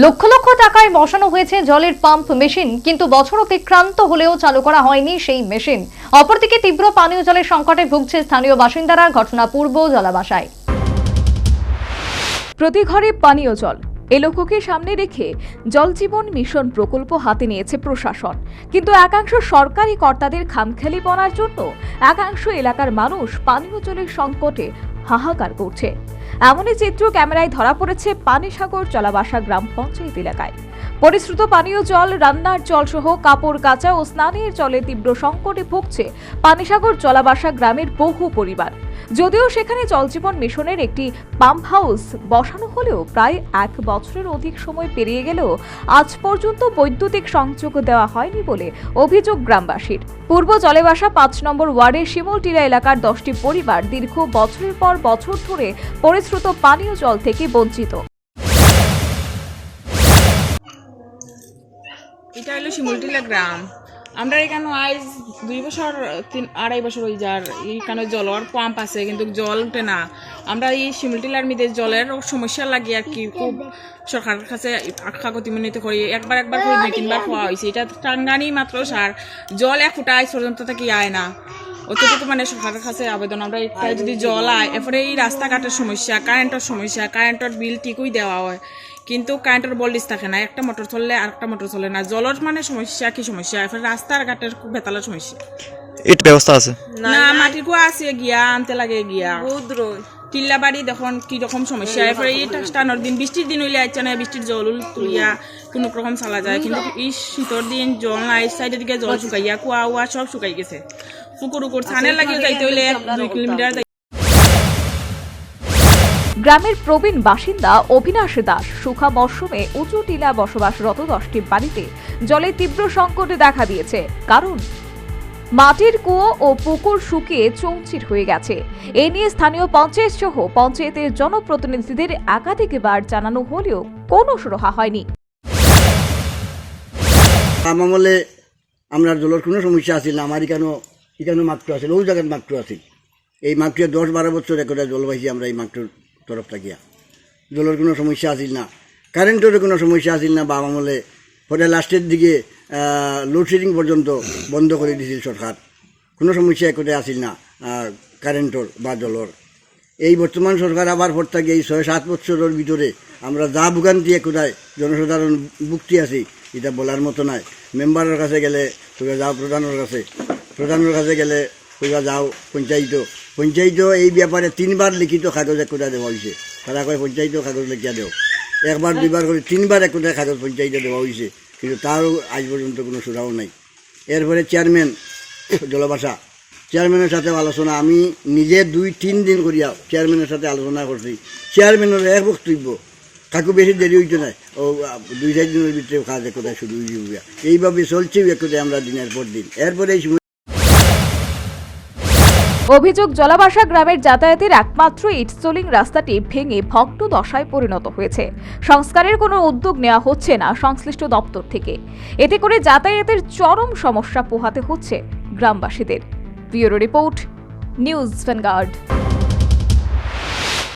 লক্ষ লক্ষ টাকায় বসানো হয়েছে জলের পাম্প মেশিন, কিন্তু বছর অতিক্রান্ত হলেও চালু করা হয়নি সেই মেশিন। অপরদিকে তীব্র পানীয় জলের সংকটে ভুগছে স্থানীয় বাসিন্দারা, ঘটনা পূর্ব জলাবাসায়। প্রতি ঘরে পানীয় জল। এ লক্ষ্যকে সামনে রেখে জলজীবন মিশন প্রকল্প হাতে নিয়েছে প্রশাসন। কিন্তু একাংশ সরকারি কর্তাদের খামখেয়ালি পনার জন্য একাংশ এলাকার মানুষ পানীয় জলের সংকটে হাহাকার করছে। এমনই চিত্র ক্যামেরায় ধরা পড়েছে পানিসাগর চলাবাসা গ্রাম পঞ্চায়েত এলাকায়। পরিশ্রুত পানীয় জল, রান্নার জল সহ কাপড় কাচা ও স্নানের জলে তীব্র সংকটে ভুগছে পানিসাগর জলাবাসা গ্রামের বহু পরিবার। যদিও সেখানে জলজীবন মিশনের একটি পাম্প হাউস বসানো হলেও প্রায় এক বছরের অধিক সময় পেরিয়ে গেলেও আজ পর্যন্ত বৈদ্যুতিক সংযোগ দেওয়া হয়নি বলে অভিযোগ গ্রামবাসীর। পূর্ব জলেবাসা পাঁচ নম্বর ওয়ার্ডের শিমলটিলা এলাকার দশটি পরিবার দীর্ঘ বছরের পর বছর ধরে পরিশ্রুত পানীয় জল থেকে বঞ্চিত। এটা হলো শিমুলটিলা গ্রাম। আমরা এখানে আজ দুই বছর, তিন, আড়াই বছর হয়ে যার এখানে জলের পাম্প আছে, কিন্তু জল উঠে না। আমরা এই শিমুলটিলার মধ্যে জলের সমস্যা লাগে আর কি, খুব সরকারের কাছে কাকতি মিনতি করি। একবার একবার করে দুই, তিনবার খাওয়া হয়েছে। এটা টাঙ্গানি মাত্র সার। জল এক ফুটা আজ পর্যন্ত থেকে আয় না। অতটুকু মানে সরকারের কাছে আবেদন। আমরা একটা যদি জল আয়, এরপরে এই রাস্তাঘাটের সমস্যা কারেন্টের সমস্যা কারেন্টের বিল ঠিকই দেওয়া হয়। কিন্তু কারেন্টের বল্ডিস থাকে না। একটা মোটর চললে আর একটা মোটর চলে না। জলের মানে সমস্যা কি সমস্যা? এরপরে রাস্তার ঘাটের খুব বেতালের সমস্যা। ইট ব্যবস্থা আছে? না মাটির কুয়া আছে গিয়া আনতে লাগে গিয়া। টিল্লা বাড়ি দেখুন কি রকম সমস্যা। এরপরে এই টানোর দিন বৃষ্টির দিন হইলে আইছে না বৃষ্টির জল উল তুলিয়া কোনো রকম চালা যায়। কিন্তু এই শীতর দিন জল নাই সাইডের দিকে জল শুকাইয়া কুয়া উয়া সব শুকাই গেছে। পুকুর উকুর ছানের লাগিয়ে যাইতে হইলে এক দুই কিলোমিটার গ্রামের প্রবীণ বাসিন্দা অভিনাশ দাস সুখা মরশুমে উঁচু টিলা বসবাসরত দশটি বাড়িতে জলের তীব্র সংকটে দেখা দিয়েছে। কারণ, মাটির কুয়ো ও পুকুর শুকিয়ে চৌচির হয়ে গেছে। এ নিয়ে স্থানীয় পঞ্চায়েত সহ পঞ্চায়েতের জনপ্রতিনিধিদের একাধিকবার জানানো হলেও কোনো সুরাহা হয়নি। আমলে আমরা জলের কোনো সমস্যা আছিল না আমার এখানে এখানে মাত্র আছিল ওই জায়গায় মাত্র আছিল এই মাত্র দশ বারো বছর একদা জল পাইছি আমরা এই মাত্র তরফ থাকিয়া জলের কোনো সমস্যা আছিল না। কারেন্টেরও কোনো সমস্যা আছিল না বাম আমলে পরে লাস্টের দিকে লোডশেডিং পর্যন্ত বন্ধ করে দিছিল সরকার। কোনো সমস্যা একদা আছিল না কারেন্টর বা জলর। এই বর্তমান সরকার আবার পর থেকে, এই ছয় সাত বছরের ভিতরে আমরা যা ভোগান্তি একদায় জনসাধারণ ভুক্তি আছি, এটা বলার মতো নাই। মেম্বারের কাছে গেলে তোরা যাও, প্রধানের কাছে। প্রধানের কাছে গেলে তোরা যাও, পঞ্চায়েত পঞ্চায়েত এই ব্যাপারে তিনবার লিখিত কাগজ একদা দেওয়া হয়েছে তারা কয় পঞ্চায়েত কাগজ লিখিয়া দেও। একবার দুইবার করে তিনবার একদা কাগজ পঞ্চায়েতে দেওয়া হয়েছে কিন্তু তারও আজ পর্যন্ত কোনো সুরাও নাই। এরপরে চেয়ারম্যান জলবাসা চেয়ারম্যানের সাথে আলোচনা, আমি নিজে দুই, তিন দিন করিয়া চেয়ারম্যানের সাথে আলোচনা করছি চেয়ারম্যানের এক বক্তব্য, কাকু বেশি দেরি হইতো না ও দুই চার দিনের ভিতরে কাজ একদায় শুরু হয়ে যাবে। এইভাবে চলছে একদায় আমরা দিনের পর দিন। এরপরে অভিযোগ জলাবাসা গ্রামের যাতায়াতের একমাত্র ইটসোলিং রাস্তাটি ভেঙে ভক্ত দশায় পরিণত হয়েছে। সংস্কারের কোনো উদ্যোগ নেওয়া হচ্ছে না সংশ্লিষ্ট দপ্তর থেকে। এতে করে যাতায়াতের চরম সমস্যা পোহাতে হচ্ছে গ্রামবাসীদের। Bureau report, news Vanguard.